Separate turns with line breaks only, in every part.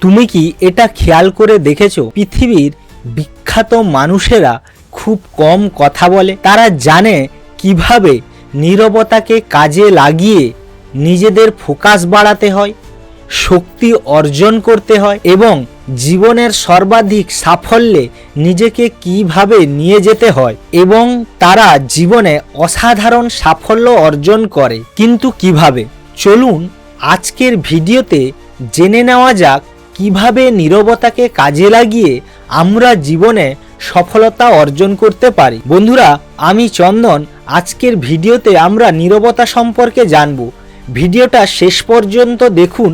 তুমি কি এটা খেয়াল করে দেখেছ? পৃথিবীর বিখ্যাত মানুষেরা খুব কম কথা বলে। তারা জানে কীভাবে নীরবতাকে কাজে লাগিয়ে নিজেদের ফোকাস বাড়াতে হয়, শক্তি অর্জন করতে হয় এবং জীবনের সর্বাধিক সাফল্যে নিজেকে কীভাবে নিয়ে যেতে হয় এবং তারা জীবনে অসাধারণ সাফল্য অর্জন করে। কিন্তু কীভাবে? চলুন আজকের ভিডিওতে জেনে নেওয়া যাক কীভাবে নীরবতাকে কাজে লাগিয়ে আমরা জীবনে সফলতা অর্জন করতে পারি? বন্ধুরা, আমি চন্দন। আজকের ভিডিওতে আমরা নীরবতা সম্পর্কে জানব। ভিডিওটা শেষ পর্যন্ত দেখুন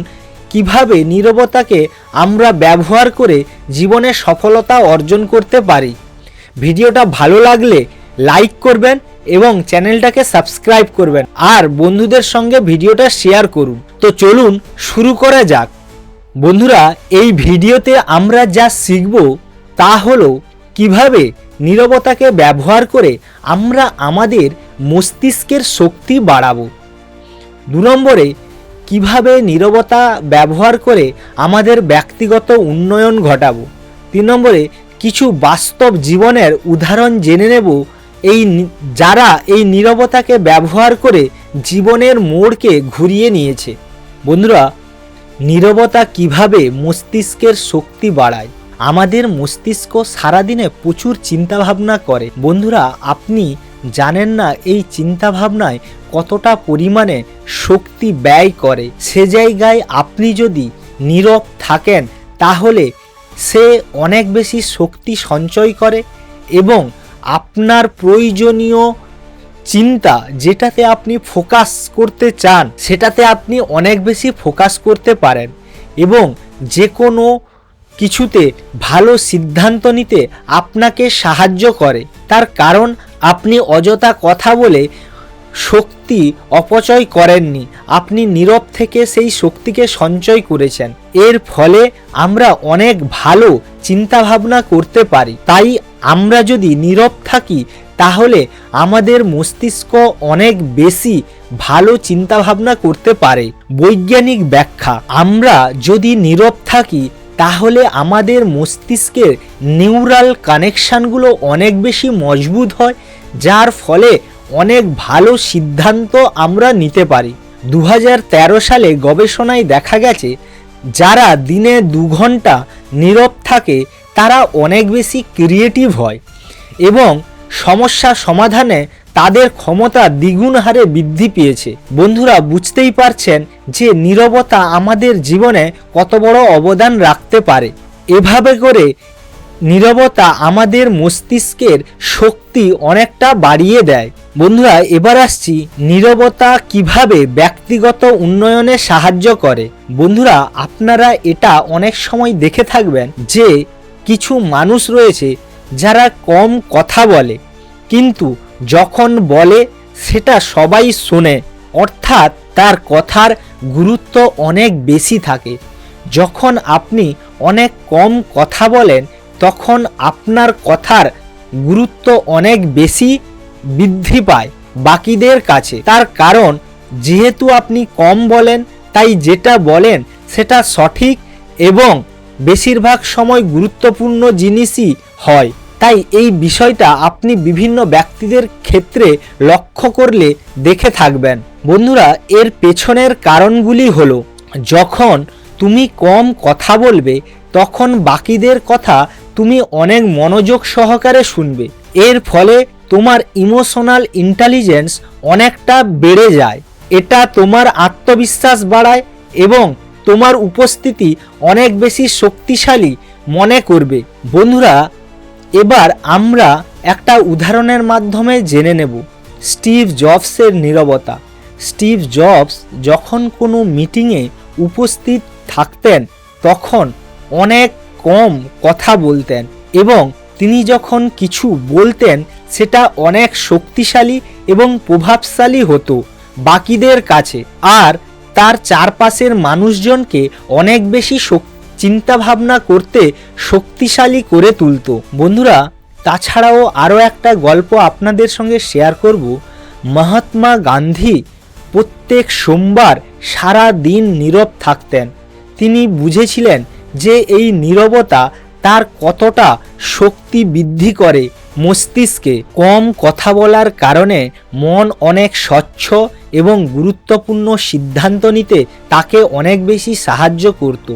কীভাবে নীরবতাকে আমরা ব্যবহার করে জীবনে সফলতা অর্জন করতে পারি। ভিডিওটা ভালো লাগলে লাইক করবেন এবং চ্যানেলটাকে সাবস্ক্রাইব করবেন। আর বন্ধুদের সঙ্গে ভিডিওটা শেয়ার করুন। তো চলুন শুরু করা যাক। বন্ধুরা, এই ভিডিওতে আমরা যা শিখব তা হলো কীভাবে নীরবতাকে ব্যবহার করে আমরা আমাদের মস্তিষ্কের শক্তি বাড়াবো। দু নম্বরে, কীভাবে নীরবতা ব্যবহার করে আমাদের ব্যক্তিগত উন্নয়ন ঘটাবো। তিন নম্বরে, কিছু বাস্তব জীবনের উদাহরণ জেনে নেব। এই যারা এই নীরবতাকে ব্যবহার করে জীবনের মোড়কে ঘুরিয়ে নিয়েছে। বন্ধুরা নীরবতা কীভাবে মস্তিষ্কের শক্তি বাড়ায়? আমাদের মস্তিষ্ক সারাদিনে প্রচুর চিন্তাভাবনা করে। বন্ধুরা, আপনি জানেন না এই চিন্তাভাবনায় কতটা পরিমাণে শক্তি ব্যয় করে? সে জায়গায় আপনি যদি নীরব থাকেন, তাহলে সে অনেক বেশি শক্তি সঞ্চয় করে এবং আপনার প্রয়োজনীয় চিন্তা যেটাতে আপনি ফোকাস করতে চান, সেটাতে আপনি অনেক বেশি ফোকাস করতে পারেন এবং যে কোনো কিছুতে ভালো সিদ্ধান্ত নিতে আপনাকে সাহায্য করে। তার কারণ, আপনি অযথা কথা বলে শক্তি অপচয় করেননি। আপনি নীরব থেকে সেই শক্তিকে সঞ্চয় করেছেন। এর ফলে আমরা অনেক ভালো চিন্তাভাবনা করতে পারি। তাই আমরা যদি নীরব থাকি তাহলে আমাদের মস্তিষ্ক অনেক বেশি ভালো চিন্তাভাবনা করতে পারে। বৈজ্ঞানিক ব্যাখ্যা, আমরা যদি নীরব থাকি, তাহলে আমাদের মস্তিষ্কের নিউরাল কানেকশানগুলো অনেক বেশি মজবুত হয়, যার ফলে অনেক ভালো সিদ্ধান্ত আমরা নিতে পারি। দু হাজার তেরো সালে গবেষণায় দেখা গেছে, যারা দিনে দু ঘণ্টা নীরব থাকে, তারা অনেক বেশি ক্রিয়েটিভ হয় এবং সমস্যা সমাধানে তাদের ক্ষমতা দ্বিগুণ হারে বৃদ্ধি পেয়েছে। বন্ধুরা, বুঝতেই পারছেন যে নীরবতা আমাদের জীবনে কত বড় অবদান রাখতে পারে। এভাবে করে নীরবতা আমাদের মস্তিষ্কের শক্তি অনেকটা বাড়িয়ে দেয়। বন্ধুরা, এবার আসছি নীরবতা কীভাবে ব্যক্তিগত উন্নয়নে সাহায্য করে। বন্ধুরা, আপনারা এটা অনেক সময় দেখে থাকবেন যে কিছু মানুষ রয়েছে যারা কম কথা বলে, কিন্তু যখন বলে সেটা সবাই শোনে, অর্থাৎ তার কথার গুরুত্ব অনেক বেশি থাকে। যখন আপনি অনেক কম কথা বলেন, তখন আপনার কথার গুরুত্ব অনেক বেশি বৃদ্ধি পায় বাকিদের কাছে। তার কারণ, যেহেতু আপনি কম বলেন, তাই যেটা বলেন সেটা সঠিক এবং বেশিরভাগ সময় গুরুত্বপূর্ণ জিনিসই হয়। তাই এই বিষয়টা আপনি বিভিন্ন ব্যক্তিদের ক্ষেত্রে লক্ষ্য করলে দেখে থাকবেন। বন্ধুরা, এর পেছনের কারণগুলি হলো, যখন তুমি কম কথা বলবে, তখন বাকিদের কথা তুমি অনেক মনোযোগ সহকারে শুনবে। এর ফলে তোমার ইমোশনাল ইন্টেলিজেন্স অনেকটা বেড়ে যায়। এটা তোমার আত্মবিশ্বাস বাড়ায় এবং তোমার উপস্থিতি অনেক বেশি শক্তিশালী মনে করবে। বন্ধুরা এবার আমরা একটা উদাহরণের মাধ্যমে জেনে নেব স্টিভ জবসের নীরবতা। স্টিভ জবস যখন কোনো মিটিংয়ে উপস্থিত থাকতেন, তখন অনেক কম কথা বলতেন এবং তিনি যখন কিছু বলতেন, সেটা অনেক শক্তিশালী এবং প্রভাবশালী হতো বাকিদের কাছে। আর তার চারপাশের মানুষজনকে অনেক বেশি শক- চিন্তাভাবনা করতে শক্তিশালী করে তুলত। বন্ধুরা, তাছাড়াও আরও একটা গল্প আপনাদের সঙ্গে শেয়ার করব। মহাত্মা গান্ধী প্রত্যেক সোমবার সারা দিন নীরব থাকতেন। তিনি বুঝেছিলেন যে এই নীরবতা তার কতটা শক্তি বৃদ্ধি করে মস্তিষ্কে। কম কথা বলার কারণে মন অনেক স্বচ্ছ এবং গুরুত্বপূর্ণ সিদ্ধান্ত নিতে তাকে অনেক বেশি সাহায্য করত।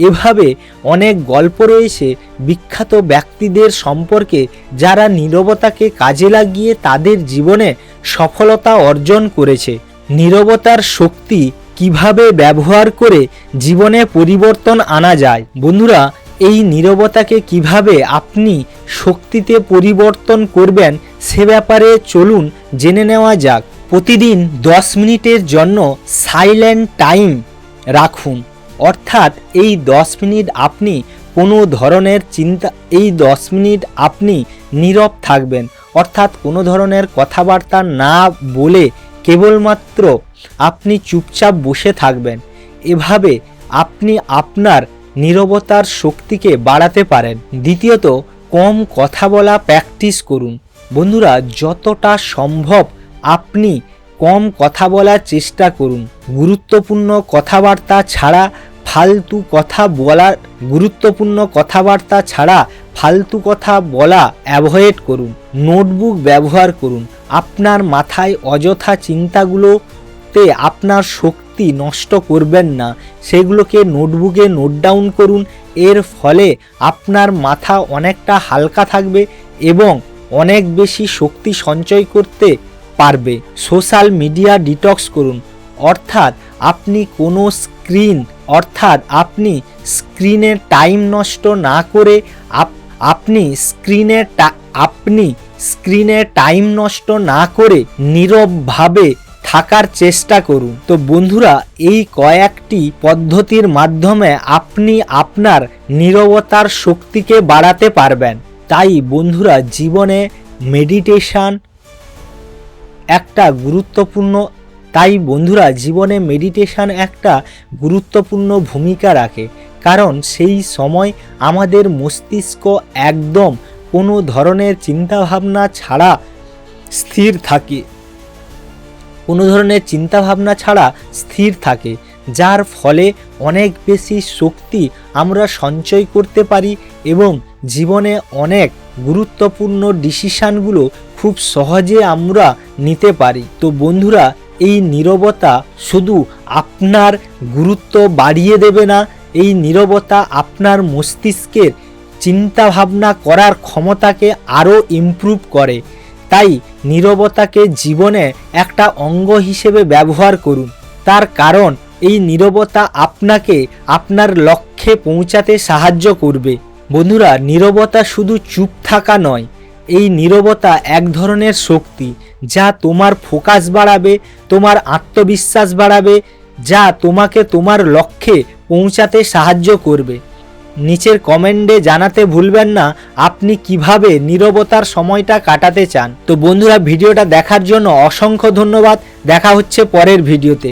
এভাবে অনেক গল্প রয়েছে বিখ্যাত ব্যক্তিদের সম্পর্কে যারা নীরবতাকে কাজে লাগিয়ে তাদের জীবনে সফলতা অর্জন করেছে। নীরবতার শক্তি কীভাবে ব্যবহার করে জীবনে পরিবর্তন আনা যায়? বন্ধুরা, এই নীরবতাকে কীভাবে আপনি শক্তিতে পরিবর্তন করবেন সে ব্যাপারে চলুন জেনে নেওয়া যাক। প্রতিদিন দশ মিনিটের জন্য সাইলেন্ট টাইম রাখুন। অর্থাৎ এই দশ মিনিট আপনি কোনো ধরনের চিন্তা, এই দশ মিনিট আপনি নীরব থাকবেন। অর্থাৎ কোনো ধরনের কথাবার্তা না বলে কেবলমাত্র আপনি চুপচাপ বসে থাকবেন। এভাবে আপনি আপনার নীরবতার শক্তিকে বাড়াতে পারেন। দ্বিতীয়ত, কম কথা বলা প্র্যাকটিস করুন। বন্ধুরা, যতটা সম্ভব আপনি কম কথা বলার চেষ্টা করুন। গুরুত্বপূর্ণ কথাবার্তা ছাড়া ফালতু কথা বলার গুরুত্বপূর্ণ কথাবার্তা ছাড়া ফালতু কথা বলা অ্যাভয়েড করুন, নোটবুক ব্যবহার করুন। আপনার মাথায় অযথা চিন্তাগুলোতে আপনার শক্তি নষ্ট করবেন না। সেগুলোকে নোটবুকে নোট ডাউন করুন। এর ফলে আপনার মাথা অনেকটা হালকা থাকবে এবং অনেক বেশি শক্তি সঞ্চয় করতে পারবে। সোশ্যাল মিডিয়া ডিটক্স করুন। অর্থাৎ আপনি কোনো স্ক্রিন অর্থাৎ আপনি স্ক্রিনে টাইম নষ্ট না করে আপ- আপনি স্ক্রিনে টা- আপনি স্ক্রিনে টাইম নষ্ট না করে নীরবভাবে থাকার চেষ্টা করুন। তো বন্ধুরা, এই কয়েকটি পদ্ধতির মাধ্যমে আপনি আপনার নীরবতার শক্তিকে বাড়াতে পারবেন। তাই বন্ধুরা, জীবনে মেডিটেশন একটা গুরুত্বপূর্ণ তাই বন্ধুরা জীবনে মেডিটেশান একটা গুরুত্বপূর্ণ ভূমিকা রাখে। কারণ সেই সময় আমাদের মস্তিষ্ক একদম কোনো ধরনের চিন্তাভাবনা ছাড়া স্থির থাকে। কোনো ধরনের চিন্তাভাবনা ছাড়া স্থির থাকে, যার ফলে অনেক বেশি শক্তি আমরা সঞ্চয় করতে পারি এবং জীবনে অনেক গুরুত্বপূর্ণ ডিসিশানগুলো খুব সহজে আমরা নিতে পারি। তো বন্ধুরা এই নীরবতা শুধু আপনার গুরুত্ব বাড়িয়ে দেবে না, এই নীরবতা আপনার মস্তিষ্কের চিন্তাভাবনা করার ক্ষমতাকে আরও ইমপ্রুভ করে। তাই নীরবতাকে জীবনে একটা অঙ্গ হিসেবে ব্যবহার করুন। তার কারণ, এই নীরবতা আপনাকে আপনার লক্ষ্যে পৌঁছাতে সাহায্য করবে। বন্ধুরা, নীরবতা শুধু চুপ থাকা নয় এই নীরবতা এক ধরনের শক্তি যা তোমার ফোকাস বাড়াবে, তোমার আত্মবিশ্বাস বাড়াবে, যা তোমাকে তোমার লক্ষ্যে পৌঁছাতে সাহায্য করবে। নিচের কমেন্টে জানাতে ভুলবেন না আপনি কীভাবে নীরবতার সময়টা কাটাতে চান। তো বন্ধুরা, ভিডিওটা দেখার জন্য অসংখ্য ধন্যবাদ। দেখা হচ্ছে পরের ভিডিওতে।